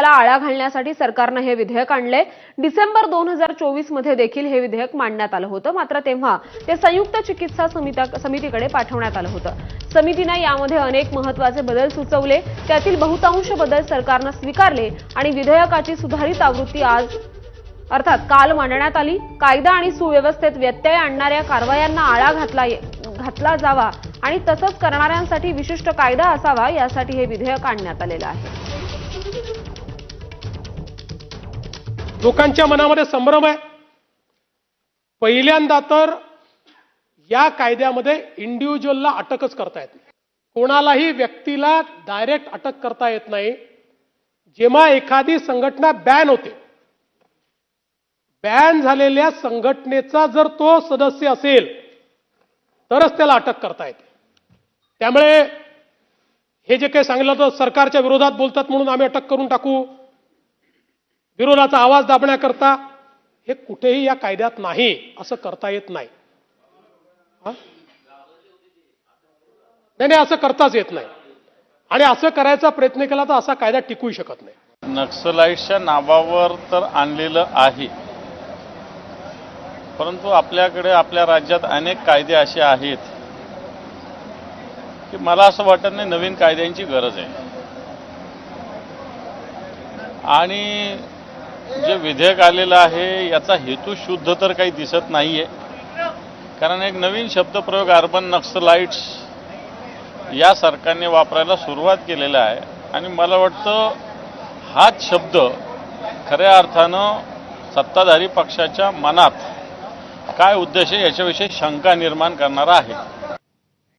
नक्षलवादाला आळा घालण्यासाठी सरकारनं हे विधेयक आणले. डिसेंबर दोन हजार चोवीसमध्ये देखील हे विधेयक मांडण्यात आलं होतं. मात्र तेव्हा ते संयुक्त चिकित्सा समिता- समितीकडे पाठवण्यात आलं होतं. समितीनं यामध्ये अनेक महत्त्वाचे बदल सुचवले. त्यातील बहुतांश बदल सरकारनं स्वीकारले आणि विधेयकाची सुधारित आवृत्ती आज अर्थात काल मांडण्यात आली. कायदा आणि सुव्यवस्थेत व्यत्यय आणणाऱ्या कारवायांना आळा घातला घातला जावा आणि तसंच करणाऱ्यांसाठी विशिष्ट कायदा असावा यासाठी हे विधेयक आणण्यात आलेलं आहे. लोकांच्या मनामध्ये संभ्रम आहे. पहिल्यांदा तर या कायद्यामध्ये इंडिव्हिज्युअलला अटकच करता येत नाही. कोणालाही व्यक्तीला डायरेक्ट अटक करता येत नाही. जेव्हा एखादी संघटना बॅन होते बॅन झालेल्या संघटनेचा जर तो सदस्य असेल तरच त्याला अटक करता येते. त्यामुळे हे जे काही सांगितलं होतं सरकारच्या विरोधात बोलतात म्हणून आम्ही अटक करून टाकू. विरोधाचा आवाज दाबण्याकरता हे कुठेही या कायद्यात नाही असं करता येत नाही. नाही नाही असं करताच येत नाही. आणि असं करायचा प्रयत्न केला तर असा कायदा टिकू शकत नाही. नक्सलाईटच्या नावावर तर आणलेलं आहे. परंतु आपल्याकडे आपल्या राज्यात अनेक कायदे असे आहेत की मला असं वाटत नाही नवीन कायद्यांची गरज आहे. आणि जे विधेयक आलेलं आहे याचा हेतू शुद्ध तर काही दिसत नाही आहे कारण एक नवीन शब्दप्रयोग अर्बन नक्सलाइट्स या सरकारने वापरायला सुरुवात केलेला आहे. आणि मला वाटतं हाच शब्द खऱ्या अर्थानं सत्ताधारी पक्षाच्या मनात काय उद्देश आहे याच्याविषयी शंका निर्माण करणारा आहे.